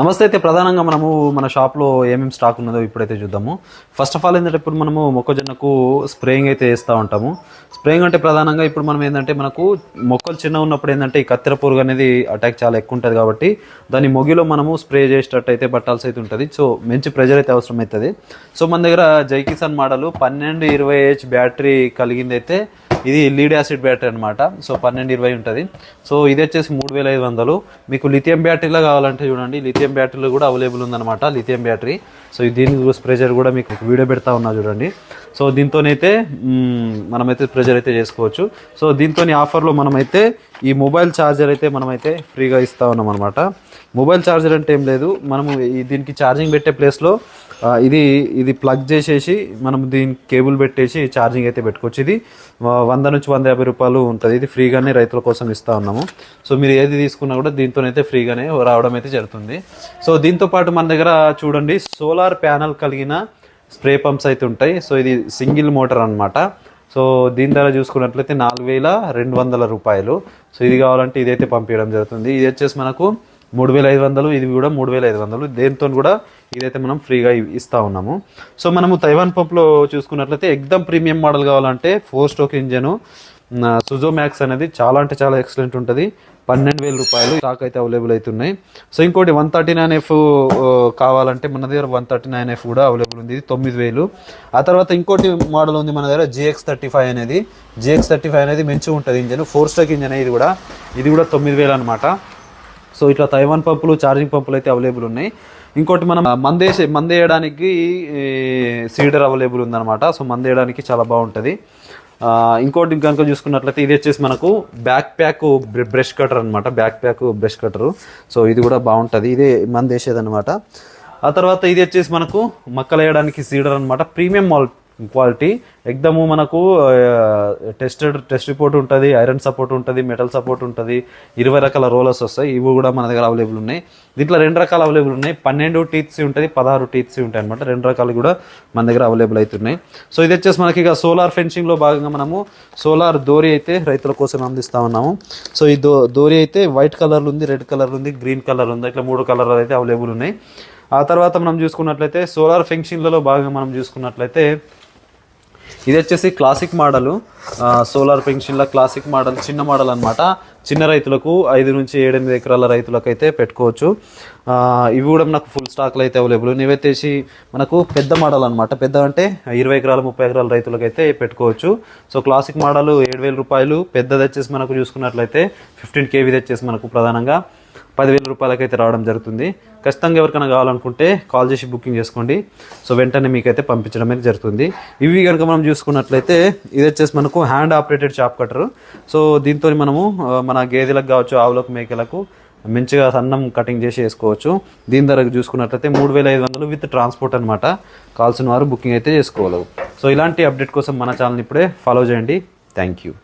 నమస్తే అయితే ప్రధానంగా మనము మన షాప్లో ఏమేమి స్టాక్ ఉన్నదో ఇప్పుడైతే చూద్దాము. ఫస్ట్ ఆఫ్ ఆల్ ఏంటంటే ఇప్పుడు మనము మొక్కజొన్నకు స్ప్రేయింగ్ అయితే వేస్తూ ఉంటాము. స్ప్రేయింగ్ అంటే ప్రధానంగా ఇప్పుడు మనం ఏంటంటే మనకు మొక్కలు చిన్న ఉన్నప్పుడు ఏంటంటే ఈ కత్తెర పురుగు అనేది అటాక్ చాలా ఎక్కువ ఉంటుంది కాబట్టి దాని మొగిలో మనము స్ప్రే చేసేటట్టు అయితే పట్టాల్సి అయితే ఉంటుంది. సో మంచి ప్రెజర్ అయితే అవసరం అవుతుంది సో మన దగ్గర జై కిసాన్ మోడల్ పన్నెండు ఇరవై హెచ్ బ్యాటరీ కలిగింది అయితే ఇది లీడ్ యాసిడ్ బ్యాటరీ అనమాట సో పన్నెండు ఇరవై ఉంటుంది. సో ఇది వచ్చేసి మూడు వేల ఐదు వందలు. మీకు లిథియం బ్యాటరీలో కావాలంటే చూడండి. లిథియం బ్యాటరీలో కూడా అవైలబుల్ ఉందన్నమాట లిథియం బ్యాటరీ. సో దీని ప్రెజర్ కూడా మీకు వీడియో పెడతా ఉన్నా చూడండి. సో దీంతోనైతే మనమైతే ప్రెజర్ అయితే చేసుకోవచ్చు. సో దీంతో ఆఫర్లో మనమైతే ఈ మొబైల్ ఛార్జర్ అయితే మనమైతే ఫ్రీగా ఇస్తా ఉన్నాం అనమాట మొబైల్ ఛార్జర్ అంటే ఏం లేదు. మనము దీనికి ఛార్జింగ్ పెట్టే ప్లేస్లో ఇది ఇది ప్లగ్ చేసేసి మనం దీని కేబుల్ పెట్టేసి ఛార్జింగ్ అయితే పెట్టుకోవచ్చు. ఇది వంద నుంచి వంద యాభై రూపాయలు ఉంటుంది. ఇది ఫ్రీగానే రైతుల కోసం ఇస్తా ఉన్నాము. సో మీరు ఏది తీసుకున్నా కూడా దీంతోనైతే ఫ్రీగానే రావడం అయితే జరుగుతుంది. సో దీంతో పాటు మన దగ్గర చూడండి సోలార్ ప్యానల్ కలిగిన స్ప్రే పంప్స్ అయితే ఉంటాయి. సో ఇది సింగిల్ మోటార్ అనమాట సో దీని ధర చూసుకున్నట్లయితే నాలుగు వేల రెండు వందల రూపాయలు. సో ఇది కావాలంటే ఇదైతే పంపించడం జరుగుతుంది. ఇది వచ్చేసి మనకు మూడు వేల ఐదు వందలు ఇది కూడా మూడు వేల ఐదు వందలు. దేంతో కూడా ఇదైతే మనం ఫ్రీగా ఇస్తూ ఉన్నాము. సో మనము తైవాన్ పంప్లో చూసుకున్నట్లయితే ఎగ్దమ్ ప్రీమియం మోడల్ కావాలంటే ఫోర్ స్ట్రోక్ ఇంజను సుజో మ్యాక్స్ అనేది చాలా అంటే చాలా ఎక్సలెంట్ ఉంటుంది. పన్నెండు వేల రూపాయలు స్టాక్ అయితే అవైలబుల్ అవుతున్నాయి సో ఇంకోటి వన్ థర్టీ నైన్ ఎఫ్ కావాలంటే మన దగ్గర వన్ థర్టీ నైన్ ఎఫ్ కూడా అవైలబుల్ ఉంది. ఇది తొమ్మిది వేలు. ఆ తర్వాత ఇంకోటి మోడల్ ఉంది మన దగ్గర జిఎక్స్ థర్టీ ఫైవ్ అనేది. జిఎక్స్ థర్టీ ఫైవ్ అనేది మంచిగా ఉంటుంది ఇంజన్. ఫోర్ స్టాక్ ఇంజన్ ఇది కూడా. ఇది కూడా తొమ్మిది వేలు అనమాట సో ఇట్లా తైవాన్ పంపులు ఛార్జింగ్ పంపులు అయితే అవైలబుల్ ఉన్నాయి. ఇంకోటి మనం మందేసే మందేయడానికి సీడర్ అవైలబుల్ ఉందన్నమాట. సో మందేయడానికి చాలా బాగుంటుంది. ఇంకోటి కనుక చూసుకున్నట్లయితే ఇది వచ్చేసి మనకు బ్యాక్ ప్యాక్ బ్రష్ కటర్ అనమాట back pack brush cutter so ఇది కూడా బాగుంటుంది. ఇదే మందేసేది అనమాట ఆ తర్వాత ఇది వచ్చేసి మనకు మక్కలు వేయడానికి సీడర్ అనమాట ప్రీమియం మాల్ క్వాలిటీ ఎగ్దము మనకు టెస్టెడ్ టెస్ట్ రిపోర్ట్ ఉంటుంది ఐరన్ సపోర్ట్ ఉంటుంది మెటల్ సపోర్ట్ ఉంటుంది ఇరవై రకాల రోలర్స్ వస్తాయి ఇవి కూడా మన దగ్గర అవైలబుల్ ఉన్నాయి. దీంట్లో రెండు రకాలు అవైలబుల్ ఉన్నాయి. పన్నెండు టీత్స్ ఉంటుంది పదహారు టీత్స్ ఉంటాయి అనమాట రెండు రకాలు కూడా మన దగ్గర అవైలబుల్ అవుతున్నాయి. సో ఇది వచ్చేసి మనకి ఇక సోలార్ ఫెన్సింగ్లో భాగంగా మనము సోలార్ దోరి అయితే రైతుల కోసం అందిస్తా ఉన్నాము. సో ఈ దో దోరి అయితే వైట్ కలర్లు ఉంది రెడ్ కలర్ ఉంది గ్రీన్ కలర్ ఉంది. ఇట్లా మూడు కలర్లు అయితే అవైలబుల్ ఉన్నాయి. ఆ తర్వాత మనం చూసుకున్నట్లయితే సోలార్ ఫెన్షింగ్లలో భాగంగా మనం చూసుకున్నట్లయితే ఇది వచ్చేసి క్లాసిక్ మోడల్ సోలార్ పెన్షన్ల క్లాసిక్ మోడల్ చిన్న మోడల్ అనమాట చిన్న రైతులకు ఐదు నుంచి ఏడెనిమిది ఎకరాల రైతులకు అయితే పెట్టుకోవచ్చు ఇవి కూడా మనకు ఫుల్ స్టాక్లు అయితే అవైలబుల్ ఇవైతేసి మనకు పెద్ద మోడల్ అనమాట పెద్ద అంటే ఇరవై ఎకరాల ముప్పై ఎకరాల రైతులకు అయితే పెట్టుకోవచ్చు. సో క్లాసిక్ మోడల్ ఏడు వేల రూపాయలు. పెద్దది వచ్చేసి మనకు చూసుకున్నట్లయితే ఫిఫ్టీన్ కేవీది వచ్చేసి మనకు ప్రధానంగా. పదివేల రూపాయలకైతే రావడం జరుగుతుంది. ఖచ్చితంగా ఎవరికైనా కావాలనుకుంటే కాల్ చేసి బుకింగ్ చేసుకోండి. సో వెంటనే మీకైతే పంపించడం అయితే జరుగుతుంది. ఇవి కనుక మనం చూసుకున్నట్లయితే ఇది వచ్చేసి మనకు hand operated chop cutter so దీంతో మనము మన గేదెలకు కావచ్చు ఆవులకు మేకలకు మంచిగా సన్నం కటింగ్ చేసి వేసుకోవచ్చు. దీని ధర చూసుకున్నట్లయితే మూడు వేల ఐదు వందలు విత్ ట్రాన్స్పోర్ట్ అనమాట కాల్సిన వారు బుకింగ్ అయితే చేసుకోవాలి. సో ఇలాంటి అప్డేట్ కోసం మన ఛానల్ ఇప్పుడే ఫాలో చేయండి. Thank you